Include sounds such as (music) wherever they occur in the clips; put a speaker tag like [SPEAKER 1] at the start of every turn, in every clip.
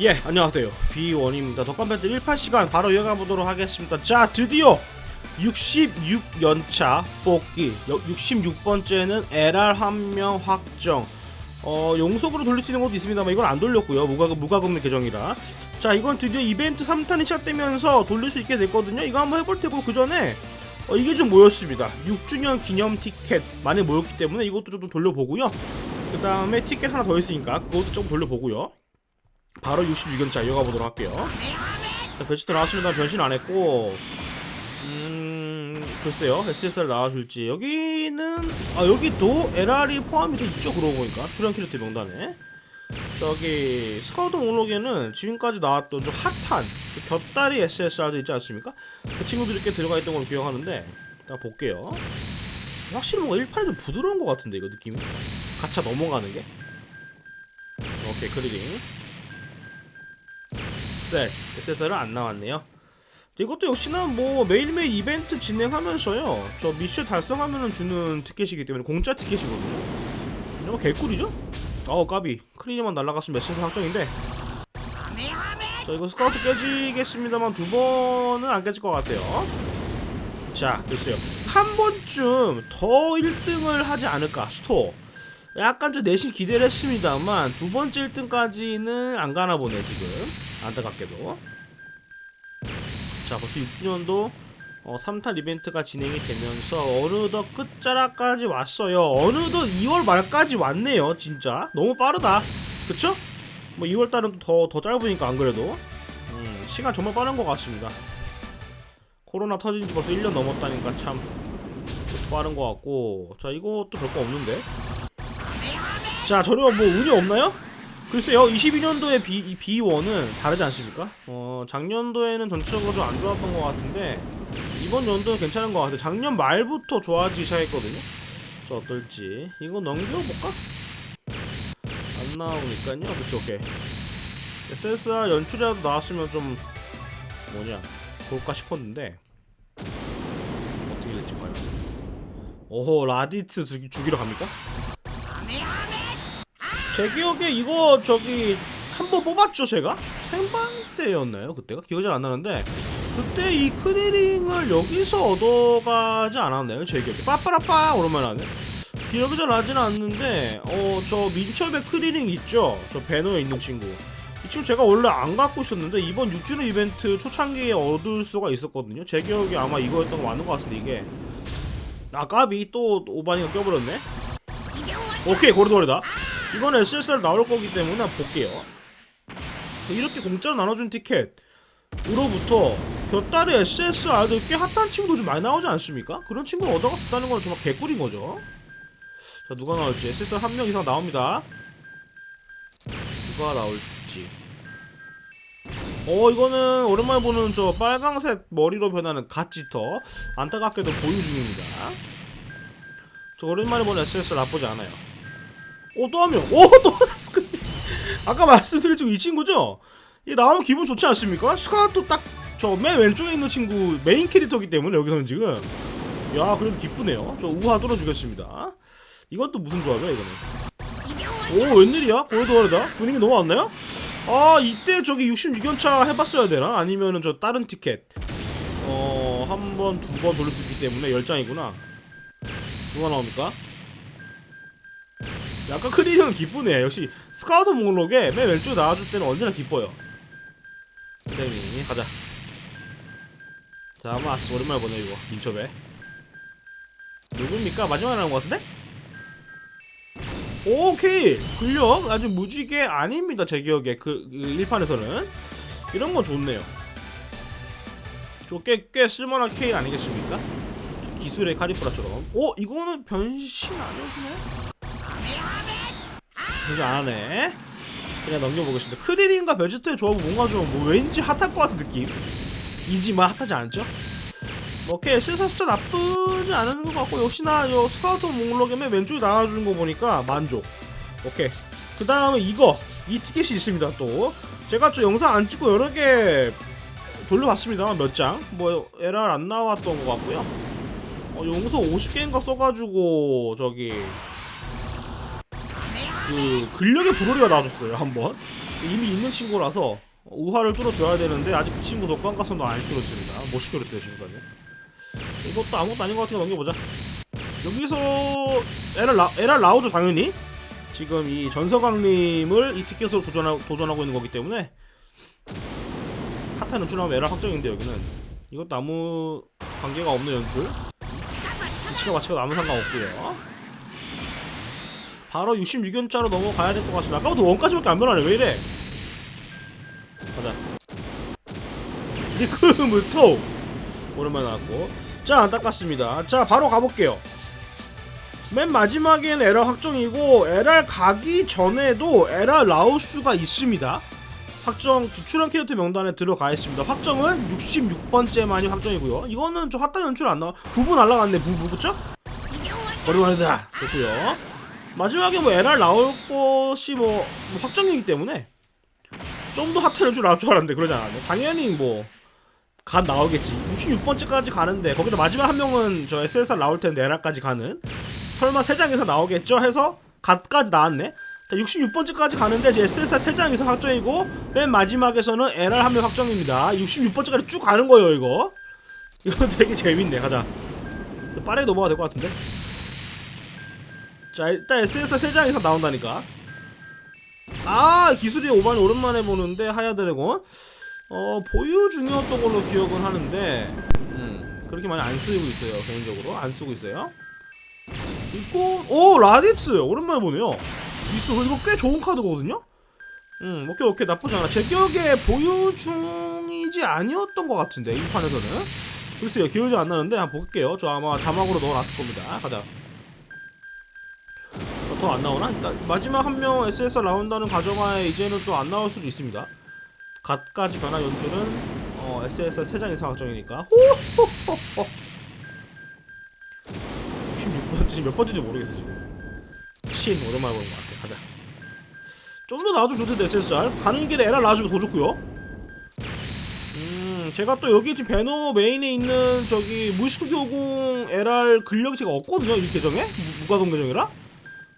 [SPEAKER 1] 예, 안녕하세요. B1입니다. 덕감배트 1판 시간 바로 이어가 보도록 하겠습니다. 자, 드디어 66연차 뽑기 66번째는 LR 한 명 확정 어, 용속으로 돌릴 수 있는 것도 있습니다만 이건 안 돌렸고요. 무과금, 무과금리 계정이라. 자, 이건 드디어 이벤트 3탄이 시작되면서 돌릴 수 있게 됐거든요. 이거 한번 해볼 테고 그 전에 어, 이게 좀 모였습니다. 6주년 기념 티켓 많이 모였기 때문에 이것도 좀 돌려보고요. 그 다음에 티켓 하나 더 있으니까 그것도 좀 돌려보고요. 바로 66연차 이어가 보도록 할게요. 자, 베지터 나왔습니다. 변신 안 했고, 음, 글쎄요. SSR 나와줄지. 여기는, 아, 여기도 LR이 포함이 돼 있죠. 그러고 보니까. 출연 캐릭터 명단에. 저기, 스카우트 목록에는 지금까지 나왔던 좀 핫한, 그 곁다리 SSR도 있지 않습니까? 그 친구들이 꽤 들어가 있던 걸로 기억하는데, 일단 볼게요. 확실히 뭔가 1판이 좀 부드러운 것 같은데, 이거 느낌이. 가차 넘어가는 게. 오케이, 크리링. 셀 SSR은 안 나왔네요. 이것도 역시나 뭐 매일매일 이벤트 진행하면서요. 저 미션 달성하면은 주는 티켓이기 때문에 공짜 티켓이거든요. 이거 개꿀이죠? 어우 까비 크리니만 날라갔으면 메시지 확정인데 자 이거 스카우트 깨지겠습니다만 두 번은 안 깨질 것 같아요. 자 글쎄요 한 번쯤 더 1등을 하지 않을까 스토어 약간 좀 내심 기대를 했습니다만 두 번째 1등까지는 안 가나 보네 지금. 안타깝게도. 자 벌써 6주년도 어, 3탄 이벤트가 진행이 되면서 어느덧 끝자락까지 왔어요. 어느덧 2월 말까지 왔네요 진짜. 너무 빠르다. 그쵸? 뭐 2월달은 더, 더 짧으니까 안 그래도. 음, 시간 정말 빠른 것 같습니다. 코로나 터진 지 벌써 1년 넘었다니까 참 빠른 것 같고. 자 이것도 별거 없는데 자, 저렴 뭐 운이 없나요? 글쎄요, 22년도의 B, B1은 다르지 않습니까? 어, 작년도에는 전체적으로 좀 안 좋았던 것 같은데, 이번 연도는 괜찮은 것 같아요. 작년 말부터 좋아지기 시작했거든요? 저 어떨지. 이거 넘겨볼까? 안 나오니까요. 그쵸, 오케이. SSR 연출이라도 나왔으면 좀, 뭐냐, 볼까 싶었는데, 어떻게 될지 봐요. 오호, 라디트 죽이, 죽이러 갑니까? 제 기억에 이거 저기 한 번 뽑았죠 제가? 생방 때였나요 그때가? 기억이 잘 안 나는데 그때 이 크리링을 여기서 얻어가지 않았나요 제 기억에? 빠빠라빠 오랜만에 하네 기억이 잘 나지는 않는데 어 저 민첩의 크리링 있죠? 저 배너에 있는 친구. 이 친구 제가 원래 안 갖고 있었는데 이번 6주년 이벤트 초창기에 얻을 수가 있었거든요. 제 기억에 아마 이거였던 거 맞는 것 같은데 이게. 아 까비. 또 오바니가 껴버렸네. 오케이 고르도리다 이건 SSR 나올 거기 때문에 볼게요. 이렇게 공짜로 나눠준 티켓으로부터 곁다리 SSR도 꽤 핫한 친구도 좀 많이 나오지 않습니까? 그런 친구를 얻어갔었다는 건 정말 개꿀인 거죠. 자 누가 나올지 SSR 한 명 이상 나옵니다. 누가 나올지. 어 이거는 오랜만에 보는 저 빨강색 머리로 변하는 갓지터 안타깝게도 보유 중입니다. 저 오랜만에 보는 SSR 나쁘지 않아요. 오, 또 한 명. 오, 또 스크린. 아까 말씀드렸지만 이 친구죠? 이 나오면 기분 좋지 않습니까? 스카우트 딱저 맨 왼쪽에 있는 친구 메인 캐릭터기 때문에 여기서는 지금 야 그래도 기쁘네요. 저 우하 뚫어주겠습니다. 이건 또 무슨 조합이야 이거는? 오 웬일이야? 고려도하르다 분위기 너무 왔나요? 아 이때 저기 66연차 해봤어야 되나? 아니면은 저 다른 티켓 어 한 번 두 번 돌릴 수 있기 때문에 10장이구나 누가 나옵니까? 약간 크리링은 기쁘네. 역시 스카우트 목록에 맨 왼쪽에 나와줄 때는 언제나 기뻐요. 트레이닝 가자. 자, 마스 오랜만에 보네 이거 민첩에. 누굽니까? 마지막에 나온 것 같은데? 오케이 근력 아주 무지개 아닙니다 제 기억에 그, 그 1판에서는 이런 건 좋네요 저꽤 꽤 쓸만한 케일 아니겠습니까? 저 기술의 카리프라처럼 오 이거는 변신 아니었네? 안 하네. 그냥 넘겨보겠습니다. 크리링과 베지터의 조합은 뭔가 좀 뭐 왠지 핫할 것 같은 느낌. 이지만 핫하지 않죠? 뭐 오케이 실사 숫자 나쁘지 않은 것 같고 역시나 요 스카우트 목록에 맨 왼쪽에 나와주는 거 보니까 만족. 오케이. 그 다음에 이거 이 티켓이 있습니다 또. 제가 저 영상 안 찍고 여러 개 돌려봤습니다만 몇 장. 뭐 LR 안 나왔던 것 같고요. 어, 용서 50개인가 써가지고 저기 그 근력의 불호리가 나와줬어요 한번 이미 있는 친구라서 우화를 뚫어줘야 되는데 아직 그 친구 독감 가서도 안 시켜줬습니다. 못 시켜줬어요 지금까지. 이것도 아무것도 아닌 것 같으니까 넘겨보자. 여기서 에랄 라 에랄 나오죠 당연히. 지금 이 전서강림을 이 티켓으로 도전하, 도전하고 있는 거기 때문에 핫한 연출하면 에랄 확정인데 여기는 이것도 아무 관계가 없는 연출. 이치가 마치가 아무 상관없고요. 바로 66연자로 넘어가야 될 것 같습니다. 아까부터 원까지밖에 안 변하네. 왜 이래? 가자. 리크무토 오랜만에 나왔고 자 안타깝습니다. 자 바로 가볼게요. 맨 마지막엔 에러 확정이고 에랄 가기 전에도 에랄 라우스가 있습니다. 확정 출연 캐릭터 명단에 들어가 있습니다. 확정은 66번째만이 확정이고요. 이거는 저 핫단 연출 안 나와. 부부 날라갔네. 부부 그쵸? 오랜만이다. 좋고요. 마지막에 뭐 에랄 나올 것이 뭐, 뭐 확정이기 때문에 좀 더 핫한 연출 나올 줄 알았는데 그러지 않았네. 당연히 뭐. 간 나오겠지. 66번째까지 가는데 거기다 마지막 한 명은 저 SSR 나올 텐데 에랄까지 가는 설마 3장에서 나오겠죠 해서 갓까지 나왔네. 자, 66번째까지 가는데 이제 SSR 3장에서 확정이고 맨 마지막에서는 LR 한 명 확정입니다. 66번째까지 쭉 가는 거예요, 이거. (laughs) 이거 되게 재밌네. 가자. 빠르게 넘어가 될 것 같은데. 자, 일단 SSR 3장에서 나온다니까. 아, 기술이 오반이 오랜만에 보는데 하야 드래곤. 어, 보유 중이었던 걸로 기억은 하는데 음, 그렇게 많이 안 쓰고 있어요, 개인적으로. 안 쓰고 있어요. 이거 오 라디츠 오랜만에 보네요. 기술 이거 꽤 좋은 카드거든요. 음 오케이 오케이 나쁘지 않아. 제 기억에 보유 중이지 아니었던 것 같은데 이 판에서는. 글쎄요 기억이 안 나는데 한번 볼게요. 저 아마 자막으로 넣어놨을 겁니다. 가자. 저더안 나오나? 일단 마지막 한 명 SSR 나온다는 가정하에 이제는 또 안 나올 수도 있습니다. 갓까지 변화 연출은 어, SSR 3장 이상 확정이니까. 호호호호. 66번째 몇 번째인지 모르겠어 지금 신 오랜만에 보는 것 같아 가자 좀 더 나와도 좋던데 SSR 가는 길에 에라 나와주면 더 좋고요 음 제가 또 여기 지금 배너 메인에 있는 저기 50 LR 근력이 제가 없거든요 이 계정에 무- 무가동 계정이라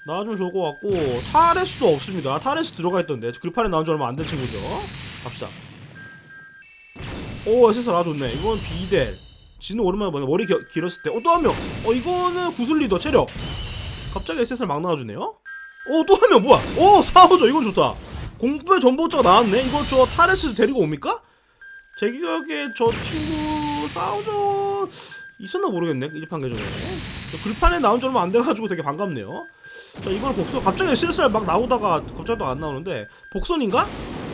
[SPEAKER 1] 나와주면 좋을 것 같고 타레스도 없습니다. 타레스 들어가 있던데. 글판에 나온 지 얼마 안 된 친구죠? 갑시다. 오 SSR 나와줬네. 이건 비델. 지는 오랜만에 보네. 머리 겨, 길었을 때. 어 또 한 명. 어 이거는 구슬 리더 체력. 갑자기 SSR 막 나와주네요? 어 또 한 명. 뭐야? 오 사오죠. 이건 좋다. 공부의 전보자가 나왔네. 이거 저 타레스 데리고 옵니까? 제 기억에 저 친구 싸우죠? 있었나 모르겠네. 일판 계정에. 저 글판에 나온 지 얼마 안 돼가지고 되게 반갑네요 자 이걸 복선 갑자기 SSR 막 나오다가 갑자기 또 안 나오는데 복선인가?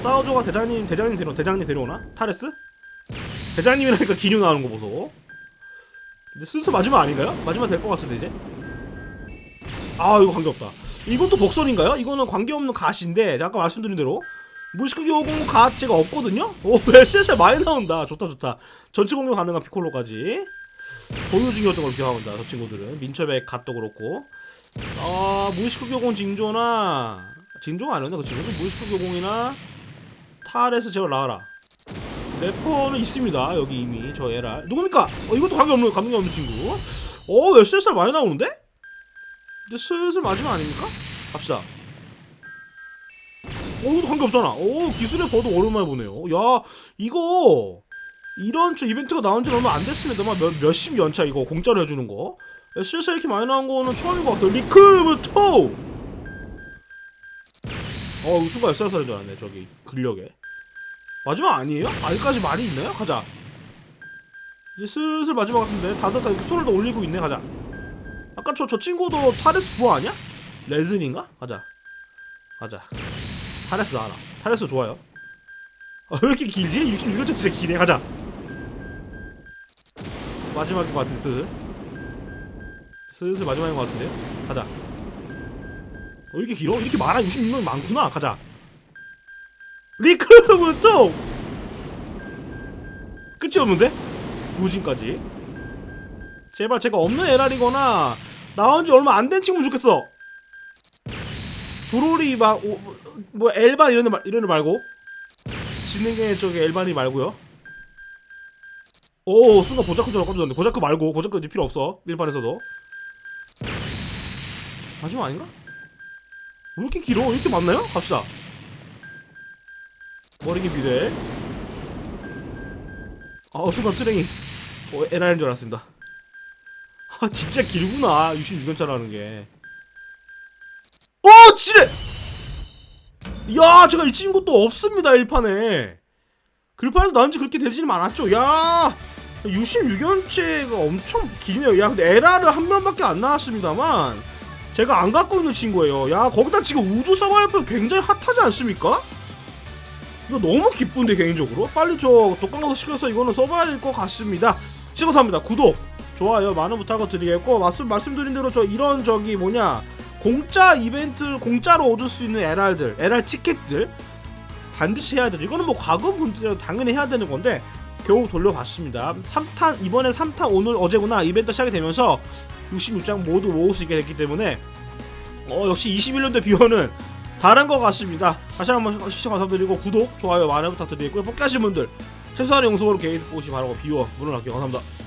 [SPEAKER 1] 싸우죠가 대장님 대장님 데려 대장님 데려오나? 타레스? 대장님이라니까 기뉴 나오는 거 보소. 근데 슬슬 마지막 아닌가요? 마지막 될 것 같은데 이제. 아 이거 관계없다. 이것도 복선인가요? 이거는 관계없는 갓인데 아까 말씀드린 대로 무시크기 50갓 제가 없거든요? 오 (laughs) 슬슬 많이 나온다. 좋다 좋다. 전체 공격 가능한 피콜로까지 보유 중이었던 걸 기억합니다. 저 친구들은 민첩의 갓도 그렇고 아 무시크기 50 징조나 징조가 아니었나 그 친구는 무시크기 50이나 탈에서 제발 나와라. 래퍼는 있습니다. 여기 이미 저 에랄 누굽니까? 어 이것도 관계 없는 관계 없는 친구. 어 SSR 많이 나오는데? 이제 슬슬 마지막 아닙니까? 갑시다. 어 이것도 관계 없잖아. 오 기술의 버도 오랜만에 보네요. 야 이거 이런 저 이벤트가 나온 지 얼마 안 됐습니다만 몇, 몇십 연차 이거 공짜로 해주는 거. SSR 이렇게 많이 나온 거는 처음인 것 같아요. 리크부터. 어 순간 SSR인 줄 알았네 저기 근력에. 마지막 아니에요? 아직까지 많이 있나요? 가자. 이제 슬슬 마지막 같은데 다들 다 이렇게 더 올리고 있네. 가자. 아까 저 저 친구도 타레스 부하 아니야? 레슨인가? 가자. 가자. 타레스 나와라. 타레스 좋아요. 아, 왜 이렇게 길지? 66점 진짜 기네. 가자. 마지막인 것 같은데 슬슬. 슬슬 마지막인 것 같은데요? 가자. 어, 이렇게 길어? 이렇게 많아? 66명 많구나. 가자. 리크부터 끝이 없는데? 구진까지 제발 제가 없는 에랄이거나 나온 지 얼마 안 된 친구면 좋겠어 브로리 막 오, 뭐 엘반 이런 애, 말- 이런 애 말고 진행의 저기 엘반이 말고요 오 순간 보자크 전화 꺼졌는데 보자크 말고 보자크 이제 필요 없어 일반에서도 마지막 아닌가? 왜 이렇게 길어? 이렇게 많나요? 갑시다 머리기 비례 아 순간 트랭이 어, 에라인 줄 알았습니다 아 진짜 길구나 66연차라는 게 어! 지뢰! 야 제가 일찍인 것도 없습니다 1판에 글판에도 나온 지 그렇게 되지는 않았죠 야 66연체가 엄청 기네요 야 근데 에라를 한 명밖에 안 나왔습니다만 제가 안 갖고 있는 친구예요. 야 거기다 지금 우주 서바이벌 굉장히 핫하지 않습니까? 이거 너무 기쁜데 개인적으로? 빨리 저 독강가서 시켜서 이거는 써봐야 될 것 같습니다. 시켜서 합니다. 구독 좋아요 많은 부탁을 드리겠고 말씀 말씀드린 대로 저 이런 저기 뭐냐 공짜 이벤트 공짜로 얻을 수 있는 LR들 LR 티켓들 반드시 해야 돼요 이거는 뭐 과금 분들은 당연히 해야 되는 건데 겨우 돌려봤습니다. 3탄 이번에 3탄 오늘 어제구나. 이벤트 시작이 되면서 66장 모두 모을 수 있게 됐기 때문에 어 역시 21년도 비원은 다른 것 같습니다. 다시 한번 시청 감사드리고 구독 좋아요 많은 부탁드리고요. 뽑기 하신 분들 최소한의 용서로 게이트 보시 바라고 비워 물어날게요. 감사합니다